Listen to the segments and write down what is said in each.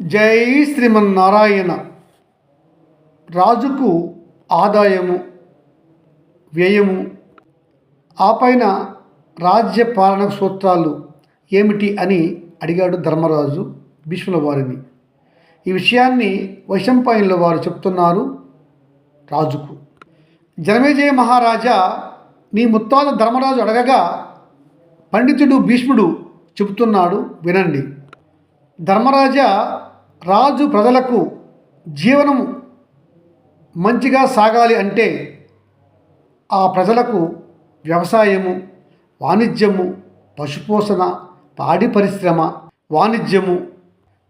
జై శ్రీమన్నారాయణ. రాజుకు ఆదాయము వ్యయము ఆ పైన రాజ్య పాలన సూత్రాలు ఏమిటి అని అడిగాడు ధర్మరాజు భీష్ముల వారిని ఈ విషయాన్ని వైశంపాయనుల వారు చెప్తున్నారు రాజుకు. జనమేజయ మహారాజా నీ ముత్తాత ధర్మరాజు అడగగా పండితుడు భీష్ముడు చెబుతున్నాడు వినండి. ధర్మరాజా రాజు ప్రజలకు జీవనం మంచిగా సాగాలి అంటే ఆ ప్రజలకు వ్యవసాయము వాణిజ్యము పశుపోషణ పాడి పరిశ్రమ వాణిజ్యము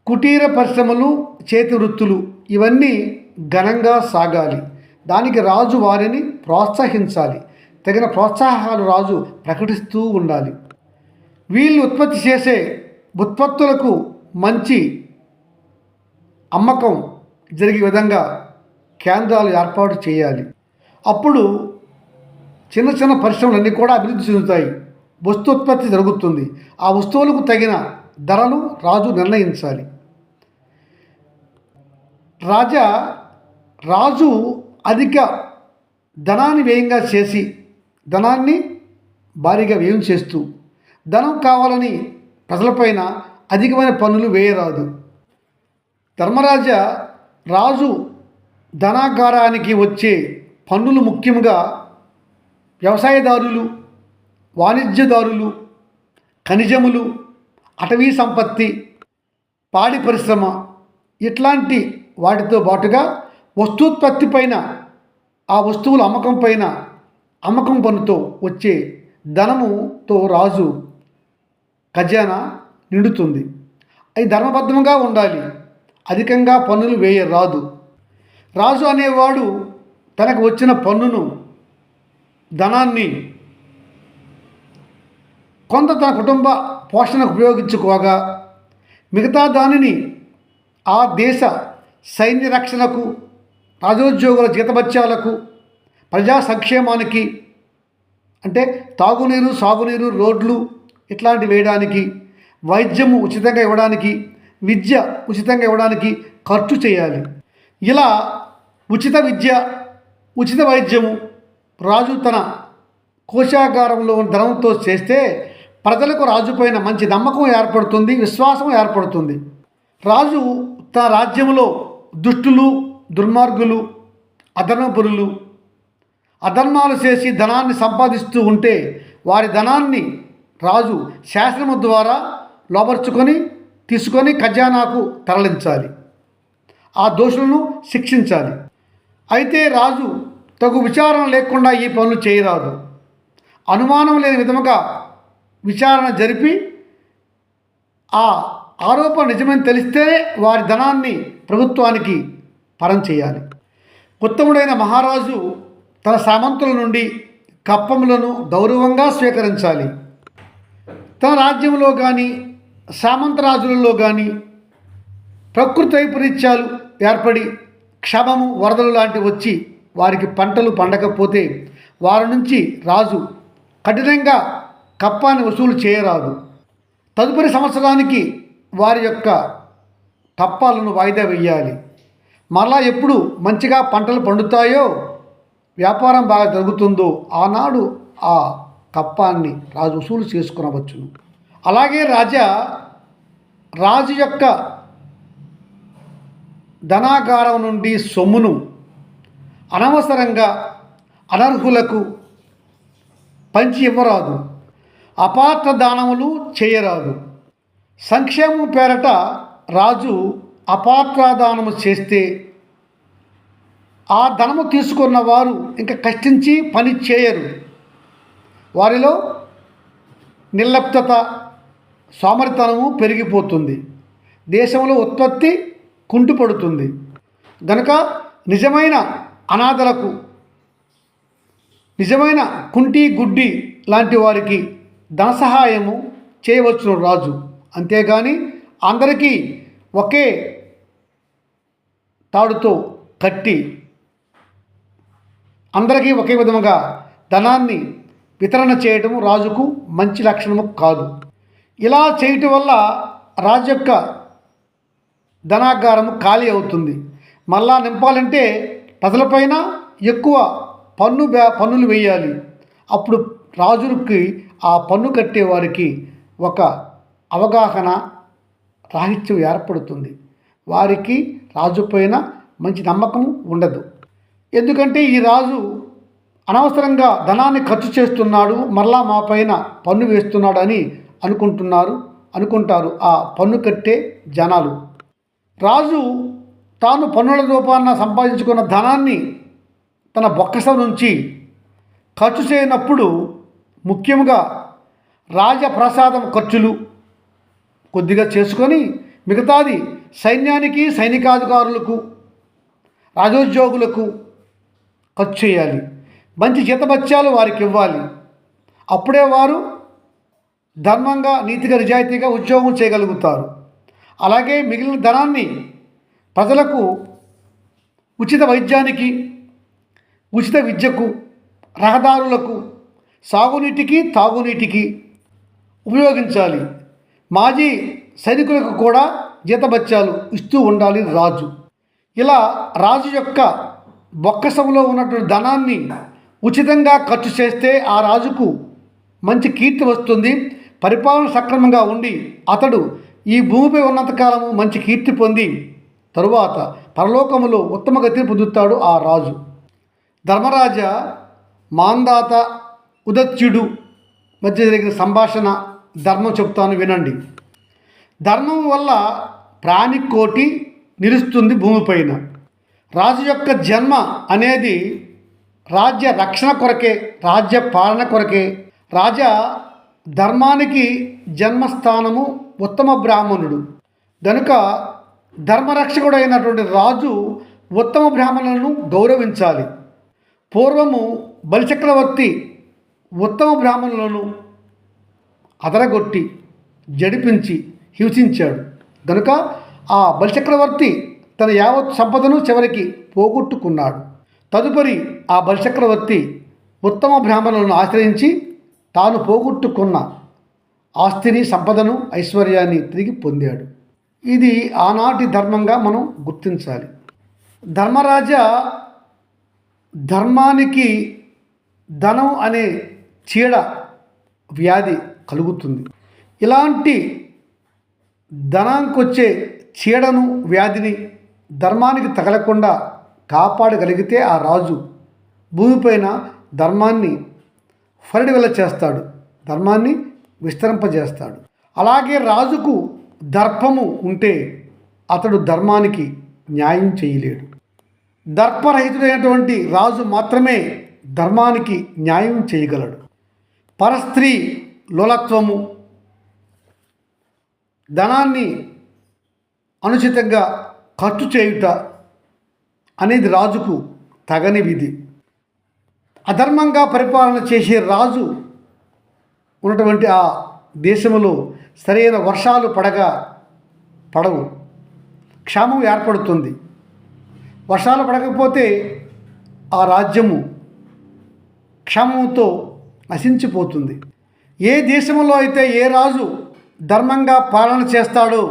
కుటీర పరిశ్రమలు చేతి వృత్తులు ఇవన్నీ ఘనంగా సాగాలి. దానికి రాజు వారిని ప్రోత్సహించాలి. తగిన ప్రోత్సాహాలు రాజు ప్రకటిస్తూ ఉండాలి. వీళ్ళు ఉత్పత్తి చేసే ఉత్పత్తులకు మంచి అమ్మకం జరిగే విధంగా కేంద్రాలు ఏర్పాటు చేయాలి. అప్పుడు చిన్న చిన్న పరిశ్రమలన్నీ కూడా అభివృద్ధి చెందుతాయి. వస్తు జరుగుతుంది. ఆ వస్తువులకు తగిన ధరలు రాజు నిర్ణయించాలి. రాజా రాజు అధిక ధనాన్ని వ్యయంగా చేసి ధనాన్ని భారీగా వ్యయం చేస్తూ ధనం కావాలని ప్రజలపైన అధికమైన పన్నులు వేయరాదు. ధర్మరాజ రాజు ధనాగారానికి వచ్చే పన్నులు ముఖ్యంగా వ్యవసాయదారులు వాణిజ్యదారులు ఖనిజములు అటవీ సంపత్తి పాడి పరిశ్రమ ఇట్లాంటి వాటితో పాటుగా వస్తూత్పత్తి పైన ఆ వస్తువుల అమ్మకం పైన అమ్మకం పన్నుతో వచ్చే ధనముతో రాజు ఖజానా నిండుతుంది. అది ధర్మబద్ధంగా ఉండాలి. అధికంగా పన్నులు వేయరాదు. రాజు అనేవాడు తనకు వచ్చిన పన్నును ధనాన్ని కొంత తన కుటుంబ పోషణకు ఉపయోగించుకోగా మిగతా దానిని ఆ దేశ సైన్య రక్షణకు రాజోద్యోగుల జీతభత్యాలకు ప్రజా సంక్షేమానికి అంటే తాగునీరు సాగునీరు రోడ్లు ఇట్లాంటివి వేయడానికి వైద్యము ఉచితంగా ఇవ్వడానికి విద్య ఉచితంగా ఇవ్వడానికి ఖర్చు చేయాలి. ఇలా ఉచిత విద్య ఉచిత వైద్యము రాజు తన కోశాగారంలో ఉన్న ధనంతో చేస్తే ప్రజలకు రాజుపైన మంచి నమ్మకం ఏర్పడుతుంది విశ్వాసం ఏర్పడుతుంది. రాజు తన రాజ్యంలో దుష్టులు దుర్మార్గులు అధర్మపురులు అధర్మాలు చేసి ధనాన్ని సంపాదిస్తూ ఉంటే వారి ధనాన్ని రాజు శాసనము ద్వారా లోపరుచుకొని తీసుకొని ఖజానాకు తరలించాలి. ఆ దోషులను శిక్షించాలి. అయితే రాజు తగు విచారణ లేకుండా ఈ పనులు చేయరాదు. అనుమానం లేని విధముగా విచారణ జరిపి ఆ ఆరోపణ నిజమని తెలిస్తేనే వారి ధనాన్ని ప్రభుత్వానికి పరం చేయాలి. ఉత్తముడైన మహారాజు తన సామంతుల నుండి కప్పములను గౌరవంగా స్వీకరించాలి. తన రాజ్యంలో కానీ సామంతరాజులలో కానీ ప్రకృతి వైపరీత్యాలు ఏర్పడి క్షమము వరదలు లాంటివి వచ్చి వారికి పంటలు పండకపోతే వారి నుంచి రాజు కఠినంగా కప్పాన్ని వసూలు చేయరాదు. తదుపరి సంవత్సరానికి వారి యొక్క కప్పాలను వాయిదా వేయాలి. మరలా ఎప్పుడు మంచిగా పంటలు పండుతాయో వ్యాపారం బాగా జరుగుతుందో ఆనాడు ఆ కప్పాన్ని రాజు వసూలు చేసుకునవచ్చును. అలాగే రాజా రాజు యొక్క ధనాగారం నుండి సొమ్మును అనవసరంగా అనర్హులకు పంచి ఇవ్వరాదు. అపాత్ర దానములు చేయరాదు. సంక్షేమం పేరట రాజు అపాత్రాదానము చేస్తే ఆ ధనము తీసుకున్న వారు ఇంకా కష్టించి పని చేయరు. వారిలో నిర్లప్తత సోమరితనము పెరిగిపోతుంది. దేశంలో ఉత్పత్తి కుంటుపడుతుంది. గనుక నిజమైన అనాథలకు నిజమైన కుంటి గుడ్డి లాంటి వారికి ధన సహాయము చేయవచ్చును రాజు. అంతేగాని అందరికీ ఒకే తాడుతో కట్టి అందరికీ ఒకే విధముగా ధనాన్ని వితరణ చేయటము రాజుకు మంచి లక్షణము కాదు. ఇలా చేయటం వల్ల రాజు యొక్క ధనాగారం ఖాళీ అవుతుంది. మళ్ళా నింపాలంటే ప్రజలపైన ఎక్కువ పన్ను బ్యా పన్నులు వేయాలి. అప్పుడు రాజుకి ఆ పన్ను కట్టేవారికి ఒక అవగాహన రాహిత్యం ఏర్పడుతుంది. వారికి రాజు పైన మంచి నమ్మకం ఉండదు. ఎందుకంటే ఈ రాజు అనవసరంగా ధనాన్ని ఖర్చు చేస్తున్నాడు మరలా మా పైన పన్ను వేస్తున్నాడు అని అనుకుంటున్నారు అనుకుంటారు. ఆ పన్ను కట్టే జనాలు. రాజు తాను పన్నుల రూపాన సంపాదించుకున్న ధనాన్ని తన బొక్కస నుంచి ఖర్చు చేయనప్పుడు ముఖ్యంగా రాజప్రసాదం ఖర్చులు కొద్దిగా చేసుకొని మిగతాది సైన్యానికి సైనికాధికారులకు రాజోద్యోగులకు ఖర్చు చేయాలి. మంచి జీతభత్యాలు వారికి ఇవ్వాలి. అప్పుడే వారు ధర్మంగా నీతిగా నిజాయితీగా ఉద్యోగం చేయగలుగుతారు. అలాగే మిగిలిన ధనాన్ని ప్రజలకు ఉచిత వైద్యానికి ఉచిత విద్యకు రహదారులకు సాగునీటికి తాగునీటికి ఉపయోగించాలి. మాజీ సైనికులకు కూడా జీతబత్యాలు ఇస్తూ ఉండాలి రాజు. ఇలా రాజు యొక్క బొక్కసంలో ఉన్నటువంటి ధనాన్ని ఉచితంగా ఖర్చు చేస్తే ఆ రాజుకు మంచి కీర్తి వస్తుంది. పరిపాలన సక్రమంగా ఉండి అతడు ఈ భూమిపై ఉన్నంతకాలము మంచి కీర్తి పొంది తరువాత పరలోకములో ఉత్తమ గతిని పొందుతాడు ఆ రాజు. ధర్మరాజ మాందాత ఉదత్యుడు మధ్య జరిగిన సంభాషణ ధర్మం చెప్తాను వినండి. ధర్మం వల్ల ప్రాణికోటి నిలుస్తుంది భూమిపైన. రాజు యొక్క జన్మ అనేది రాజ్య రక్షణ కొరకే రాజ్య పాలన కొరకే రాజా ధర్మానికి జన్మస్థానము ఉత్తమ బ్రాహ్మణుడు. గనుక ధర్మరక్షకుడు అయినటువంటి రాజు ఉత్తమ బ్రాహ్మణులను గౌరవించాలి. పూర్వము బలిచక్రవర్తి ఉత్తమ బ్రాహ్మణులను అదరగొట్టి జడిపించి హింసించాడు. కనుక ఆ బలిచక్రవర్తి తన యావత్ సంపదను చివరికి పోగొట్టుకున్నాడు. తదుపరి ఆ బలిచక్రవర్తి ఉత్తమ బ్రాహ్మణులను ఆశ్రయించి తాను పోగొట్టుకున్న ఆస్తిని సంపదను ఐశ్వర్యాన్ని తిరిగి పొందాడు. ఇది ఆనాటి ధర్మంగా మనం గుర్తించాలి. ధర్మరాజా ధర్మానికి ధనం అనే చీడ వ్యాధి కలుగుతుంది. ఇలాంటి ధనానికి వచ్చే చీడను వ్యాధిని ధర్మానికి తగలకుండా కాపాడగలిగితే ఆ రాజు భూమిపైన ధర్మాన్ని ఫరిడివెల చేస్తాడు. ధర్మాన్ని విస్తరింపజేస్తాడు. అలాగే రాజుకు దర్పము ఉంటే అతడు ధర్మానికి న్యాయం చేయలేడు. దర్పరహితుడైనటువంటి రాజు మాత్రమే ధర్మానికి న్యాయం చేయగలడు. పరస్త్రీ లోలత్వము ధనాన్ని అనుచితంగా ఖర్చు చేయుట అనేది రాజుకు తగని విధి. అధర్మంగా పరిపాలన చేసే రాజు ఉన్నటువంటి ఆ దేశంలో సరైన వర్షాలు పడగా పడవు. క్షామం ఏర్పడుతుంది. వర్షాలు పడకపోతే ఆ రాజ్యము క్షామంతో నశించిపోతుంది. ఏ దేశంలో అయితే ఏ రాజు ధర్మంగా పాలన చేస్తాడో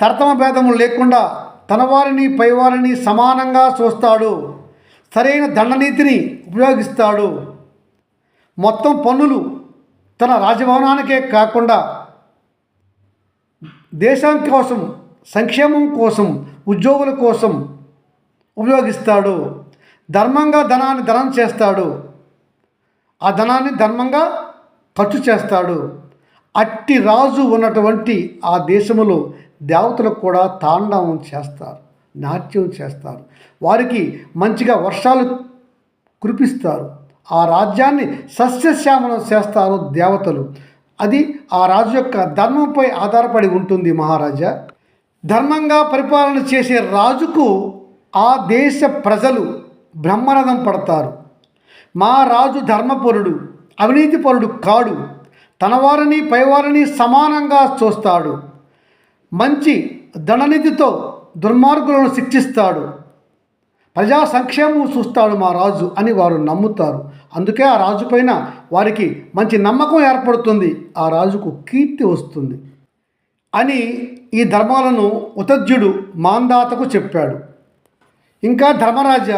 తరతమ భేదము లేకుండా తన వారిని పైవారిని సమానంగా చూస్తాడు సరైన దండనీతిని ఉపయోగిస్తాడు. మొత్తం పన్నులు తన రాజభవనానికే కాకుండా దేశం కోసం సంక్షేమం కోసం ఉద్యోగుల కోసం ఉపయోగిస్తాడు. ధర్మంగా ధనాన్ని ధనం చేస్తాడు. ఆ ధనాన్ని ధర్మంగా ఖర్చు చేస్తాడు. అట్టి రాజు ఉన్నటువంటి ఆ దేశములో దేవతలకు కూడా తాండవం చేస్తారు. నాట్యం చేస్తారు. వారికి మంచిగా వర్షాలు కురిపిస్తారు. ఆ రాజ్యాన్ని సస్యశ్యామలం చేస్తారు దేవతలు. అది ఆ రాజు యొక్క ధర్మంపై ఆధారపడి ఉంటుంది మహారాజా. ధర్మంగా పరిపాలన చేసే రాజుకు ఆ దేశ ప్రజలు బ్రహ్మరథం పడతారు. మా రాజు ధర్మపరుడు అవినీతిపరుడు కాడు. తనవారిని పైవారిని సమానంగా చూస్తాడు. మంచి ధననిధితో దుర్మార్గులను శిక్షిస్తాడు. ప్రజా సంక్షేమం చూస్తాడు మా రాజు అని వారు నమ్ముతారు. అందుకే ఆ రాజు పైన వారికి మంచి నమ్మకం ఏర్పడుతుంది. ఆ రాజుకు కీర్తి వస్తుంది అని ఈ ధర్మాలను ఉతజ్యుడు మాందాతకు చెప్పాడు. ఇంకా ధర్మరాజ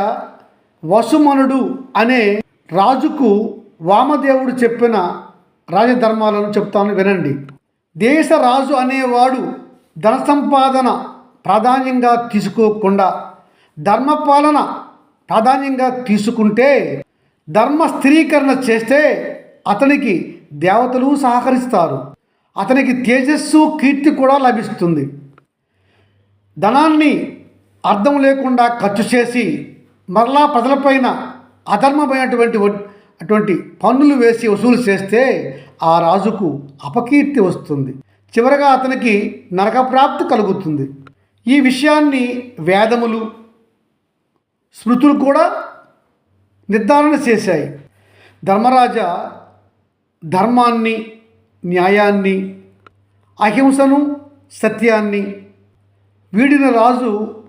వసుమనుడు అనే రాజుకు వామదేవుడు చెప్పిన రాజధర్మాలను చెప్తాను వినండి. దేశ రాజు అనేవాడు ధన సంపాదన ప్రాధాన్యంగా తీసుకోకుండా ధర్మపాలన ప్రాధాన్యంగా తీసుకుంటే ధర్మ స్థిరీకరణ చేస్తే అతనికి దేవతలు సహకరిస్తారు. అతనికి తేజస్సు కీర్తి కూడా లభిస్తుంది. ధనాన్ని అర్థం లేకుండా ఖర్చు చేసి మరలా ప్రజలపైన అధర్మమైనటువంటి అటువంటి పన్నులు వేసి వసూలు చేస్తే ఆ రాజుకు అపకీర్తి వస్తుంది. చివరగా అతనికి నరకప్రాప్తి కలుగుతుంది. ఈ విషయాన్ని వేదములు స్మృతులు కూడా నిర్ధారణ చేశాయి. ధర్మరాజ ధర్మాన్ని న్యాయాన్ని అహింసను సత్యాన్ని వీడిన రాజు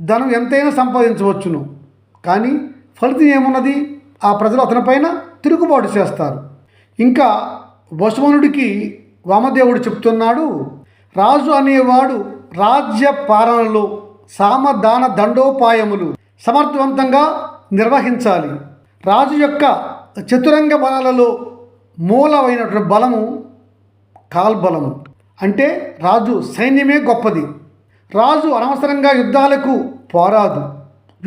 ధనం ఎంతైనా సంపాదించవచ్చును. కానీ ఫలితం ఏమున్నది? ఆ ప్రజలు అతనిపైన తిరుగుబాటు చేస్తారు. ఇంకా వసుమనుడికి వామదేవుడు చెప్తున్నాడు రాజు అనేవాడు రాజ్య పాలనలో సామదాన దండోపాయములు సమర్థవంతంగా నిర్వహించాలి. రాజు యొక్క చతురంగ బలాలలో మూలమైనటువంటి బలము కాల్బలము. అంటే రాజు సైన్యమే గొప్పది. రాజు అనవసరంగా యుద్ధాలకు పోరాదు.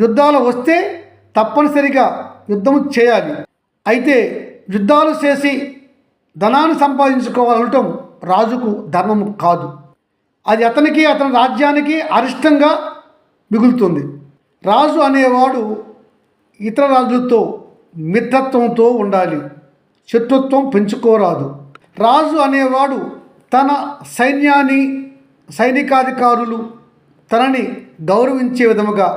యుద్ధాలు వస్తే తప్పనిసరిగా యుద్ధం చేయాలి. అయితే యుద్ధాలు చేసి ధనాన్ని సంపాదించుకోవాలనటం రాజుకు ధర్మము కాదు. అది అతనికి అతని రాజ్యానికి అరిష్టంగా మిగులుతుంది. రాజు అనేవాడు ఇతర రాజులతో మిత్రత్వంతో ఉండాలి. శత్రుత్వం పెంచుకోరాదు. రాజు అనేవాడు తన సైన్యాన్ని సైనికాధికారులు తనని గౌరవించే విధముగా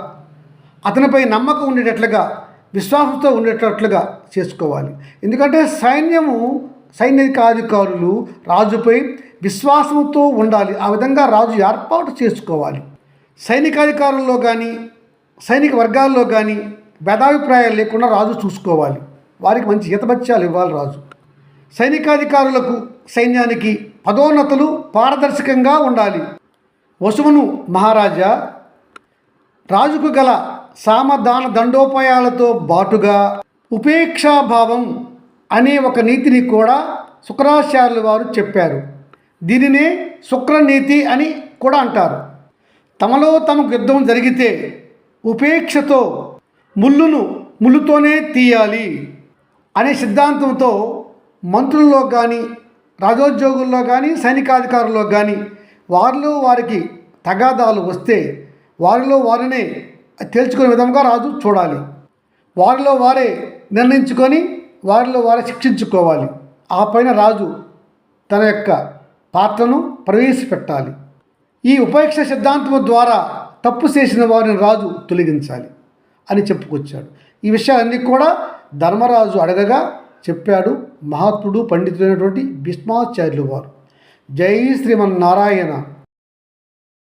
అతనిపై నమ్మకం ఉండేటట్లుగా విశ్వాసంతో ఉండేటట్లుగా చేసుకోవాలి. ఎందుకంటే సైన్యము సైనికాధికారులు రాజుపై విశ్వాసంతో ఉండాలి. ఆ విధంగా రాజు ఏర్పాటు చేసుకోవాలి. సైనికాధికారుల్లో కానీ సైనిక వర్గాల్లో కానీ భేదాభిప్రాయాలు లేకుండా రాజు చూసుకోవాలి. వారికి మంచి హితభత్యాలు ఇవ్వాలి రాజు. సైనికాధికారులకు సైన్యానికి పదోన్నతులు పారదర్శకంగా ఉండాలి. వసువును మహారాజా రాజుకు గల సామదాన దండోపాయాలతో బాటుగా ఉపేక్షాభావం అనే ఒక నీతిని కూడా శుక్రాచార్యులు వారు చెప్పారు. దీనినే శుక్రనీతి అని కూడా అంటారు. తమలో తమకు యుద్ధం జరిగితే ఉపేక్షతో ముళ్ళును ముళ్ళుతోనే తీయాలి అనే సిద్ధాంతంతో మంత్రుల్లో కానీ రాజోద్యోగుల్లో కానీ సైనికాధికారుల్లో కానీ వారిలో వారికి తగాదాలు వస్తే వారిలో వారినే తేల్చుకునే విధంగా రాజు చూడాలి. వారిలో వారే నిర్ణయించుకొని వారిలో వారే శిక్షించుకోవాలి. ఆ పైన రాజు తన యొక్క పాత్రను ప్రవేశపెట్టాలి. ఈ ఉపేక్ష సిద్ధాంతం ద్వారా తప్పు చేసిన వారిని రాజు తొలగించాలి అని చెప్పుకొచ్చాడు. ఈ విషయాలన్నీ కూడా ధర్మరాజు అడగగా చెప్పాడు మహాత్ముడు పండితుడైనటువంటి భీష్మాచార్యులు వారు. జై శ్రీమన్నారాయణ.